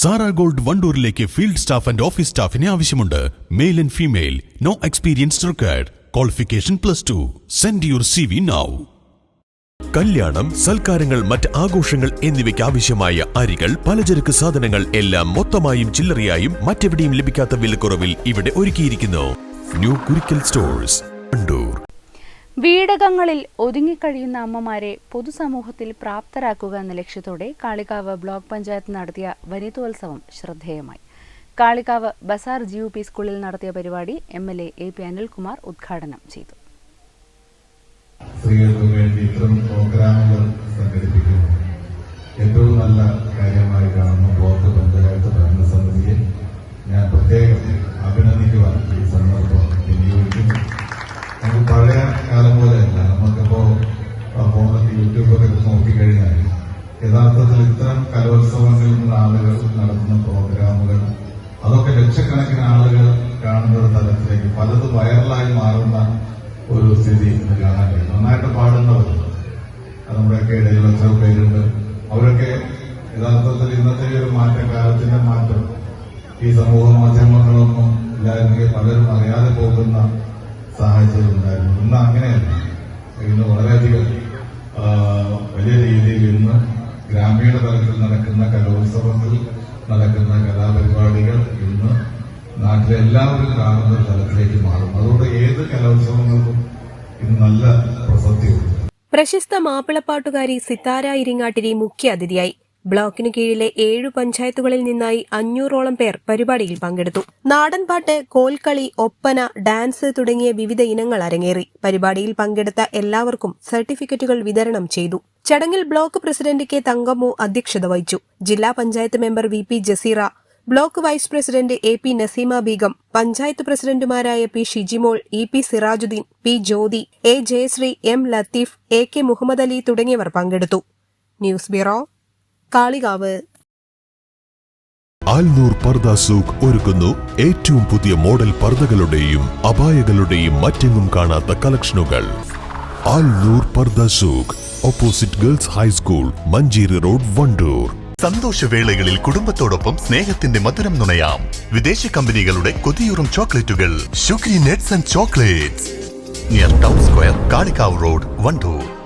Sara gold വണ്ടൂരിലേക്ക് field staff and office സ്റ്റാഫിനെ ആവശ്യമുണ്ട്. Male and female. No experience required. Qualification plus two. Send your C V now കല്യാണം സൽക്കാരങ്ങൾ മറ്റ് ആഘോഷങ്ങൾ എന്നിവയ്ക്ക് ആവശ്യമായ അരികൾ പലചരക്ക് സാധനങ്ങൾ എല്ലാം മൊത്തമായും ചില്ലറയായും മറ്റെവിടെയും ലഭിക്കാത്ത വിലക്കുറവിൽ ഇവിടെ ഒരുക്കിയിരിക്കുന്നു. New Kurikkal stores Wandoor. വീടകങ്ങളിൽ ഒതുങ്ങിക്കഴിയുന്ന അമ്മമാരെ പൊതുസമൂഹത്തിൽ പ്രാപ്തരാക്കുക എന്ന ലക്ഷ്യത്തോടെ കാളികാവ് ബ്ലോക്ക് പഞ്ചായത്ത് നടത്തിയ വനിതോത്സവം ശ്രദ്ധേയമായി. കാളികാവ് ബസാർ ജി പി സ്കൂളിൽ നടത്തിയ പരിപാടി M L A P Anilkumar ഉദ്ഘാടനം ചെയ്തു. സ്ത്രീകൾക്ക് വേണ്ടി ഇത്തരം പ്രോഗ്രാമുകൾ സംഘടിപ്പിക്കുന്നു. പഴയ കാലം പോലെയല്ല നമുക്കിപ്പോ ഫോണിൽ യൂട്യൂബൊക്കെ നോക്കിക്കഴിഞ്ഞാൽ യഥാർത്ഥത്തിൽ ഇത്തരം കലോത്സവങ്ങളിൽ നിന്ന് ആളുകൾ നടത്തുന്ന പ്രോഗ്രാമുകൾ അതൊക്കെ ലക്ഷക്കണക്കിന് ആളുകൾ കാണുന്ന ഒരു തലത്തിലേക്ക് പലത് വൈറലായി മാറുന്ന ഒരു സ്ഥിതി ഇന്ന് കാണാൻ കഴിയും. നന്നായിട്ട് പാടുന്നവരുണ്ട്. അത് നമ്മുടെയൊക്കെ ഇടയിൽ എത്ര പേരുണ്ട്. അവരൊക്കെ യഥാർത്ഥത്തിൽ ഇന്നത്തെ ഒരു മാറ്റം കാലത്തിന്റെ മാറ്റം ഈ സമൂഹ മാധ്യമങ്ങളൊന്നും ഇല്ലായിരുന്നെങ്കിൽ പലരും അറിയാതെ പോകുന്ന സാഹചര്യം ഉണ്ടായിരുന്നു ഇന്ന് അങ്ങനെയല്ല. ഇന്ന് വളരെയധികം വലിയ രീതിയിൽ ഇന്ന് ഗ്രാമീണ തലത്തിൽ നടക്കുന്ന കലോത്സവത്തിൽ നടക്കുന്ന കലാപരിപാടികൾ ഇന്ന് നാട്ടിലെ എല്ലാവരും കാണുന്ന തലത്തിലേക്ക് മാറും. അതുകൊണ്ട് ഏത് കലോത്സവങ്ങൾക്കും ഇന്ന് നല്ല പ്രസക്തിയുണ്ട്. പ്രശസ്ത മാപ്പിളപ്പാട്ടുകാരി സിത്താര ഇരിങ്ങാട്ടിരി മുഖ്യ അതിഥിയായി. ബ്ലോക്കിനു കീഴിലെ ഏഴു പഞ്ചായത്തുകളിൽ നിന്നായി അഞ്ഞൂറോളം പേർ പരിപാടിയിൽ പങ്കെടുത്തു. നാടൻപാട്ട് കോൽക്കളി ഒപ്പന ഡാൻസ് തുടങ്ങിയ വിവിധ ഇനങ്ങൾ അരങ്ങേറി. പരിപാടിയിൽ പങ്കെടുത്ത എല്ലാവർക്കും സർട്ടിഫിക്കറ്റുകൾ വിതരണം ചെയ്തു. ചടങ്ങിൽ ബ്ലോക്ക് പ്രസിഡന്റ് കെ തങ്കമ്മു അധ്യക്ഷത വഹിച്ചു. ജില്ലാ panchayat member V P Jaseera block vice president A P Naseema Beegum panchayat പ്രസിഡന്റുമാരായ P Shijimol E P Sirajuddin P Jyothi A Jayasree M Latheef A K Muhammad Ali തുടങ്ങിയവർ പങ്കെടുത്തു. News bureau Kalikavu. Alnoor പർദ സൂഖ് ഒരുക്കുന്നു ഏറ്റവും പുതിയ model പർദകളുടെയും അപായകളുടെയും മറ്റെങ്ങും കാണാത്ത കളക്ഷനുകൾ. Alnoor Pardha souk opposite girls high school Manjeri road Wandoor. സന്തോഷവേളകളിൽ കുടുംബത്തോടൊപ്പം സ്നേഹത്തിന്റെ മധുരം നുണയാം. വിദേശ കമ്പനികളുടെ കൊതിയൂറും ചോക്ലേറ്റുകൾ. Sugary nets and chocolates. Near town square Kalikavu road Wandoor.